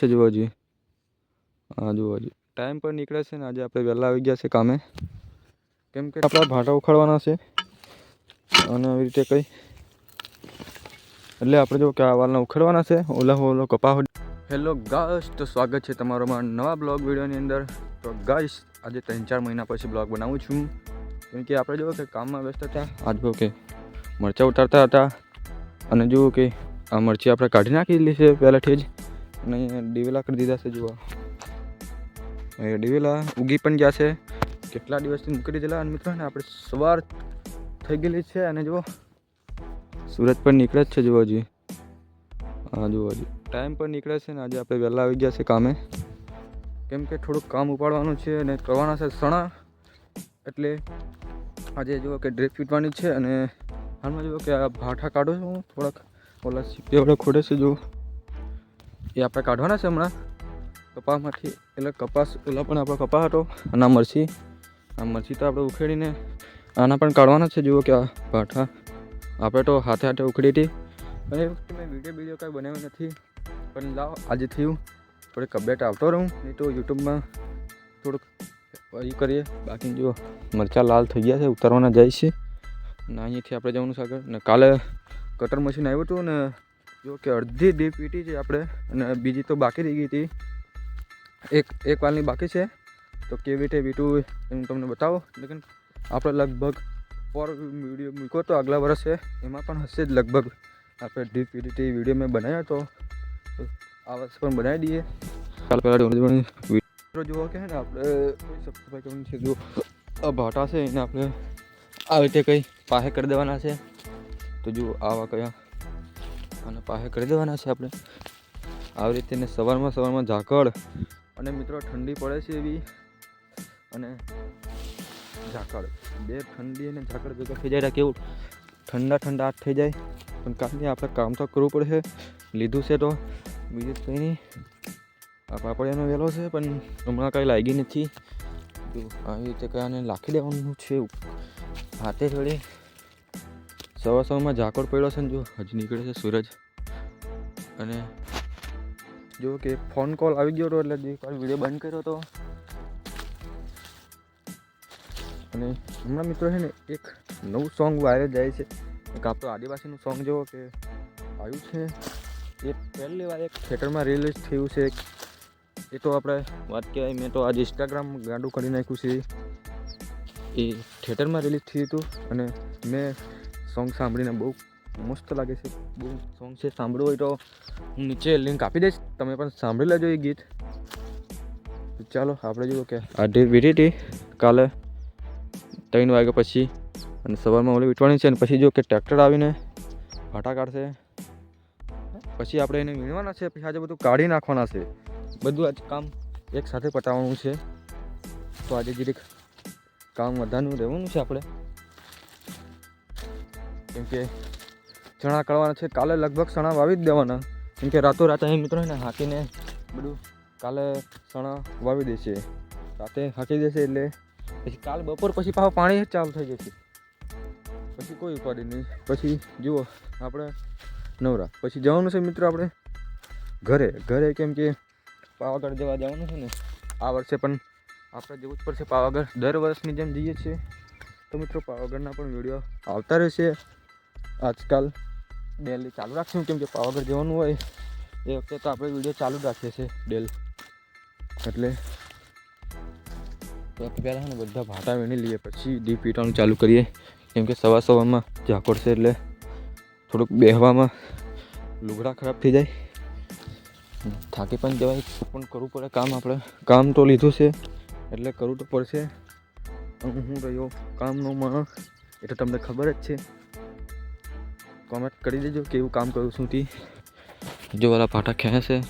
છે જોવા જોઈએ હા જોવા જોઈએ ટાઈમ પર નીકળે છે ને, આજે આપણે વહેલા આવી ગયા છે કામે. કેમ કે આપણા ભાટા ઉખાડવાના છે. અને આવી રીતે કંઈ. એટલે આપણે જો કે આ વાલના ઉખાડવાના છે. ઓલા ઓલો કપા હેલો ગાઈસ તો સ્વાગત છે તમારો મારા નવા બ્લોગ વિડીયોની અંદર. તો ગાઈસ આજે ત્રણ ચાર મહિના પછી બ્લોગ બનાવું છું. કેમ કે આપણે જો કે કામમાં વ્યસ્ત હતા. આજ જો કે મરચાં ઉતારતા હતા. અને જુઓ કે આ મરચી આપણે કાઢી નાખેલી છે પહેલાંથી જ. અને અહીંયા દિવેલા કરી દીધા છે, જુઓ. એ દિવેલા ઉગી પણ ગયા છે. કેટલા દિવસથી મૂકી દીધેલા અને મિત્રો આપણે સવાર થઈ ગયેલી છે અને જુઓ સુરત પણ નીકળે જ છે, જુઓ જોઈએ હા જોવા જોઈએ ટાઈમ પર નીકળે છે ને આજે આપણે વહેલા આવી ગયા છે કામે. કેમ કે થોડુંક કામ ઉપાડવાનું છે અને કરવાના છે સણા. એટલે આજે જુઓ કે ડ્રેપ ફીટવાની છે અને હાલમાં જુઓ કે આ ભાઠા કાઢું છું હું. થોડાક ઓલા સીપે વડે ખોડે છે જો એ આપણે કાઢવાના છે હમણાં. કપાસમાંથી, એટલે કપાસ ઓલા પણ આપણો કપાસ હતો, અને આ મરચી. આ મરચી તો આપણે ઉખેડીને આના પણ કાઢવાના છે, જુઓ કે આ ભાઠા. આપણે તો હાથે હાથે ઉખડી હતી. અને એ મેં વીડિયો બીજો કાંઈ બનાવ્યો નથી, પણ લાવ, આજે થયું. થોડીક કબેટ આવતો રહું, નહીં તો યુટ્યુબમાં થોડુંક એ કરીએ. બાકી જો મરચાં લાલ થઈ ગયા છે, ઉતારવાના જાય છે. અને અહીંયાથી આપણે જવાનું આગળ. ને કાલે કટર મશીન આવ્યું હતું ને જો કે અડધી ડીપ પીટી છે આપણે, અને બીજી તો બાકી રહી ગઈ હતી. એક એક વાલની બાકી છે. તો કેવી રીતે વીટું એમ તમને બતાવો. લેકિન આપણે લગભગ પર વીડિયો મૂક્યો તો આગલા વર્ષે. એમાં પણ હશે જ લગભગ. આપણે ડીપ પીટી વીડિયો મેં બનાવ્યો હતો આ વર્ષે પણ બનાવી દઈએ. કાલ પહેલાં વીડિયો જુઓ કે ને, આપણે છે. જો આ ભાટા છે એને આપણે આવી રીતે કંઈ પાસે કરી દેવાના છે. તો જુઓ આવા કયા અને પાસે કરી દેવાના છે આપણે. આવી રીતે ને સવારમાં સવારમાં ઝાકળ અને મિત્રો ઠંડી પડે છે એવી અને ઝાકળ. બે ઠંડી અને ઝાકળ ભેગા થઈ જાય કેવું? ઠંડા ઠંડા હાથ થઈ જાય. પણ કાંઈ આપણે કામ તો કરવું પડશે. લીધું છે તો. બીજું કંઈ નહીં. આ પાપડિયાનો વેલો છે, પણ હમણાં કાંઈ લાગી નથી. આવી રીતે કંઈ આને નાખી દેવાનું છે હાથે જોડે. સવાર સવારમાં ઝાકળ પડ્યો છે ને જો, હજી નીકળે છે સૂરજ. અને જો કે ફોન કોલ આવી ગયો હતો એટલે જે વીડિયો બંધ કર્યો હતો. અને હમણાં મિત્રો છે ને એક નવું સોંગ વાયરલ જાય છે. એક આપણું આદિવાસીનું સોંગ જેવો કે આવ્યું છે. એ પહેલી વાર એક થિયેટરમાં રિલીઝ થયું છે. એ તો આપણે વાત કહેવાય, મેં તો આજે ઇન્સ્ટાગ્રામ ગાંડું કરી નાખ્યું છે. એ થિયેટરમાં રિલીઝ થયું હતું અને મેં સોંગ સાંભળીને બહુ મસ્ત લાગે છે. બહુ સોંગ છે, સાંભળવું હોય તો હું નીચે લિંક આપી દઈશ. તમે પણ સાંભળી લેજો એ ગીત. ચાલો, આપણે જુઓ કે આ ડે વીટી કાલે ત્રણ વાગ્યા પછી અને સવારમાં ઓલી વીટવાની છે અને પછી જો કે ટ્રેક્ટર આવીને ફાટા કાઢશે. પછી આપણે એને વીણવાના છે, પછી આજે બધું કાઢી નાખવાના છે. બધું આજ કામ એક સાથે પતાવવાનું છે. તો આજે જરીક કામ વધારનું રહેવાનું છે આપણે. કેમ કે ચણા કરવાના છે. કાલે લગભગ ચણા વાવી જ દેવાના. કેમ કે રાતો રાતે અહીં મિત્રો એને હાંકીને બધું કાલે ચણા વાવી દેશે. રાતે હાંકી દેશે એટલે પછી કાલ બપોર પછી પાછું પાણી જ ચાલુ થઈ જશે. પછી કોઈ ઉપાડી નહીં. પછી જુઓ, આપણે નવરા. પછી જવાનું છે મિત્રો આપણે ઘરે. ઘરે કેમ કે પાવાગઢ જવા જવાનું છે ને, આ વર્ષે પણ આપણે જવું જ પડશે. પાવાગઢ દર વર્ષની જેમ જઈએ છીએ. તો મિત્રો પાવાગઢના પણ વીડિયો આવતા રહેશે. આજકાલ ડેલી ચાલુ રાખશું, કેમ કે પાવાગઢ જવાનું હોય એ વખતે તો આપણે વીડિયો ચાલુ રાખીએ છીએ ડેલ. એટલે પહેલાં ને બધા ભાટા વીણી લઈએ, પછી ડીપ પીટાનું ચાલુ કરીએ, કેમ કે સવાર સવારમાં ઝાકોડ છે એટલે થોડુંક બેહવામાં લુગડા ખરાબ થઈ જાય. થાકી પણ જવાય, પણ કરવું પડે કામ આપણે. કામ તો લીધું છે, એટલે કરવું તો પડશે. હું રહ્યો કામનો માણસ, એ તો તમને ખબર જ છે. કોમેન્ટ કરી દેજો કેવું કામ કરું છું થી. જો વાળા પાટા ખેંચે છે.